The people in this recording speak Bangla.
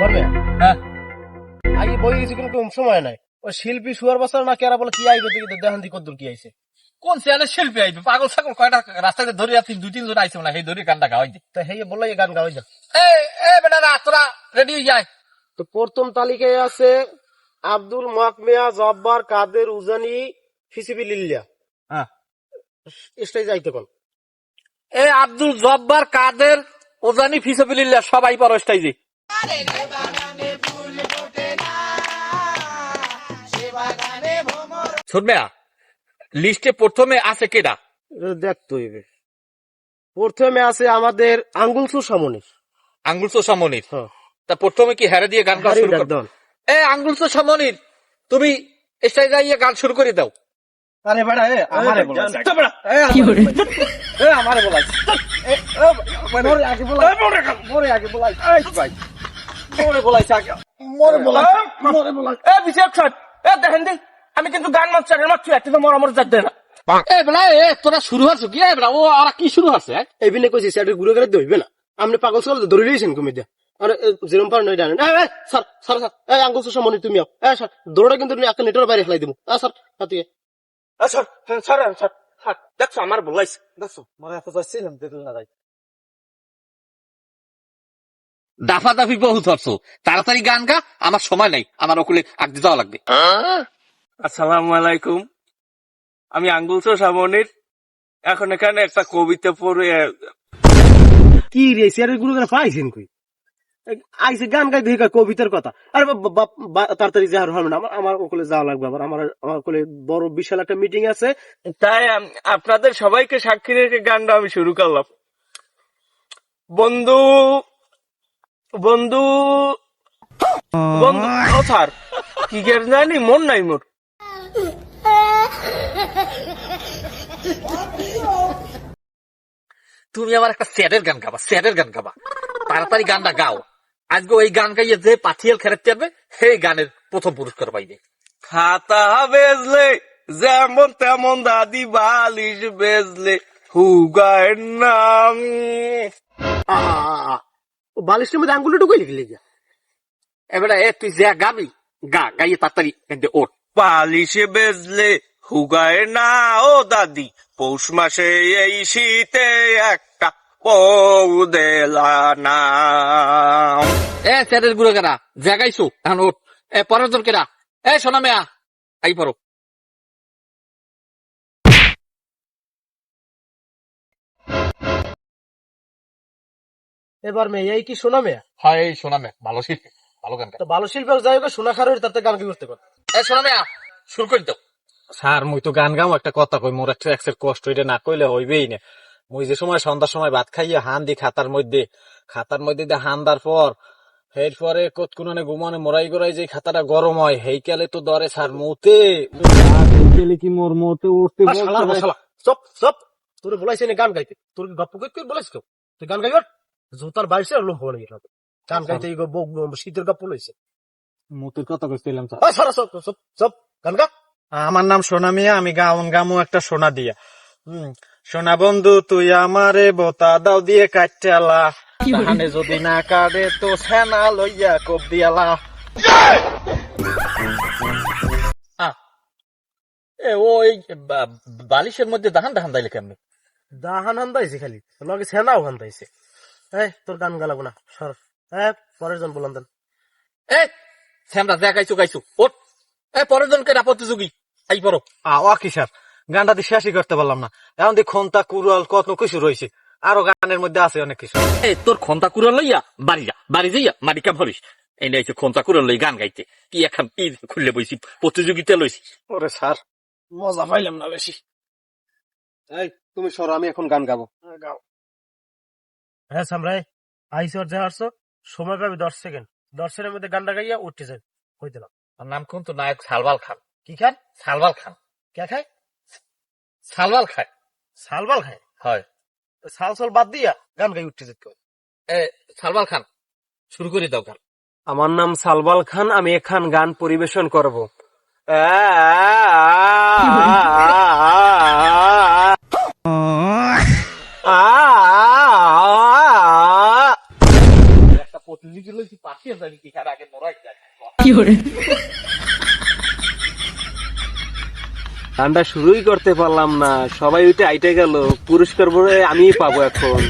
ধরবে? হ্যাঁ। আগে বই গেছি কোনো কম সময় নাই। ওই শিল্পী সুয়ার বাসার না কেরা বলে কি আইবে দেখি কদ্দুর কি আইছে। কোন শিল্পী আইবে? পাগল ছাগল কয়টা রাস্তাতে ধরে আছি দুই তিন জন আইছে না সেই ধরে গানটা গাওয়াই দে তা হেই বলল গান গাওয়াই যা এ এ বেটা রা তোরা রেডি হয়ে যায় তো প্রথম তালিকায় আছে আব্দুল মাকমিয়া জব্বার কাদের উজানি ফিসিবি লিল্লা হ্যাঁ। স্টেজ যাইতে কোন? এ আব্দুল জব্বার কাদের ওজানি ফিসবিল্লাহ সবাই পারো স্টাইজে শুনবেয়া লিস্টে প্রথমে আছে কেডা দেখতে হইবে প্রথমে আছে আমাদের আঙ্গুলসু সামনির আঙ্গুল তো সমনির হ্যাঁ তা প্রথমে কি হেরে দিয়ে গান গাওয়া শুরু কর এ আঙ্গুল তো সমনির তুমি স্টাইজে গিয়ে গান শুরু করে দাও আরে বেড়া এ আমারে বলা এ আমারে বলাই মোরে আগে বলা আগে বলা ভাই মোরে বলাইছে আগে মোরে বলা মোরে বলা এ বিশেষ ছট এ দেখেন দি আমি কিন্তু গান মর যাচ্ছে না। এ এ তোরা শুরু হচ্ছে কি? এ ও আর কি শুরু হচ্ছে এই কইছি সেটা ঘুরে গেলে দইবে না। আপনি পাগল সকল ধরে লিয়েছেন কমি দিয়া। আরে পার নয় জানেন। এই স্যার স্যার স্যার এই আঙ্গুলসু সামনি তুমি আও। স্যার দৌড়টা কিন্তু তুমি একটা নেটের বাইরে খেলাই দিব। আ স্যার হাতে। স্যার স্যার স্যার স্যার দেখছ আমার বলাইছে দেখছ মানে এত যাচ্ছিলাম দেখল না যাই দাফা দাফি বহুত হচ্ছ তাড়াতাড়ি গান গা আমার সময় নাই আমার ওকুলে আগতে যাওয়া লাগবে। আসসালামু আলাইকুম। আমি আঙ্গুলসো সামনির এখন এখানে একটা কবিতা পড়ে। কি রে সিয়ারেরগুলো করে পাইছেন কই? আইসে গান গাই দেখি কবিতার কথা। আরে তাড়াতাড়ি যাওয়ার হবে না আমার আমার ওকলে যাওয়া লাগবে আবার। আমার আমার ওকলে বড় বিশাল একটা মিটিং আছে। তাই আপনাদের সবাইকে সাক্ষী রেখে গানটা আমি শুরু করলাম। বন্ধু বন্ধু বন্ধু ও স্যার কি গের জানি? মন নাই মোর। তুমি আবার একটা স্যাডের গান গাবা স্যাডের গান গাবা। তাড়াতাড়ি গানটা গাও। আজকে ওই গান গাইয়ে যে পাঠিয়াল খেলাতে যাবে সেই গানের প্রথম পুরস্কার পাইবে। খাতা বেজলে যেমন তেমন দাদি বালিশ বেজলে হুগায়ের নাম। আ, বালিশের মধ্যে আঙ্গুলটা ঢুকাই লিখলি গিয়া এবারে এ তুই যা গাবি গা গাইয়ে তাড়াতাড়ি এনতে ওঠ। পালিশে বেজলে হুগায় না ও দাদি পৌষ মাসে এই শীতে একটা বউ দেলা না। এ স্যারেরগুলো কেরা জাগাইছো এখন ওঠ। এ পরের জন কেরা এ সোনা মেয়া আই পড়ো এবার মেয়ে এই কি শোনা মেয়া? হয় এই সোনা মেয়া ভালো শিল্পী ভালো গান গায়। তো ভালো শিল্পের যাই হোক শোনা খারোর তাতে গান কি করতে পারে? এ সোনা মেয়া শুরু করে দাও স্যার মুই তো গান গাও একটা কথা কই মোর একটা এক্সের কষ্ট এটা না কইলে হইবেই না। মুই যে সময় সন্ধ্যার সময় ভাত খাইয়ে হান দি খাতার মধ্যে খাতার মধ্যে দিয়ে হান দার পর এরপরে কত কোনে ঘুমানে মোরাই গোড়াই যে খাতাটা গরম হয় হেইকালে তো দরে স্যার মুতে। হেইকালে কি মোর মুতে উঠতে সব সব তোরে বলাইছে না গান গাইতে। তোর কি গপ্প করতে বলাইছ কেউ? তুই গান গাইবার জোতার বাইরে লোক হয়ে গেল গান গাইতে এই গপ- ব- শীতের গপ্প লইছে। মুতের কথা কইছিলাম সারা সব সব সব গান গা। আমার নাম সোনা মিয়া আমি গাউন গামু একটা সোনা দিয়া। হুম সোনা বন্ধু তুই আমারে বোতা দাও দিয়ে কাটচালা তাহানে যদি না কাটে তো সেনা লইয়া কোপ দিয়ালা। এ ওই বালিশের মধ্যে দাহান দাহান দাইলে কেমনি? দাহান হান্দাইছে খালি লগে সেনাও হান্দাইছে এই তোর গান গালাবো না সর। হ্যাঁ পরের জন বললাম দেন। এ শ্যামরা যা গাইছো গাইছো ওঠ। এ পরের জন কেরা প্রতিযোগী। আই পড়ো। আ ও কি স্যার? গানটা দিয়ে শেষই করতে পারলাম না। এখন দি খন্তা কুরাল কত কিছু রয়েছে। আরও গানের মধ্যে আছে অনেক কিছু। এ তোর খন্তা কুড়া লইয়া বাড়ি যা বাড়ি যাইয়া মারিকা ভরিস। এই নাইছে খন্তা কুড়া লই গান গাইতে। কি এখন কি খুললে বইছি প্রতিযোগিতা লইছি। ওরে স্যার মজা পাইলাম না বেশি। এই তুমি সরো আমি এখন গান গাবো। গাও। হ্যাঁ সামরাই আইসি ওর যা আসছো সময় পাবি দশ সেকেন্ড দশ সেকেন্ডের মধ্যে গানটা গাইয়া উঠতে যাই। হই দিলাম? আর নাম কোন তো? নায়ক সালবাল খান। কি খান সালবাল খান। কে খায়? সালবাল খায়। সালবাল খায়? হয়। সাল সাল বাদ দিয়া গান গাই উঠতে যেতে এ সালবাল খান শুরু করে দাও গান। আমার নাম সালবাল খান আমি এখান গান পরিবেশন করব। একটা কি আগে মরাই যায় গানটা শুরুই করতে পারলাম না। সবাই ওইটা আইটে গেল। পুরস্কার বলে আমি পাবো এখন।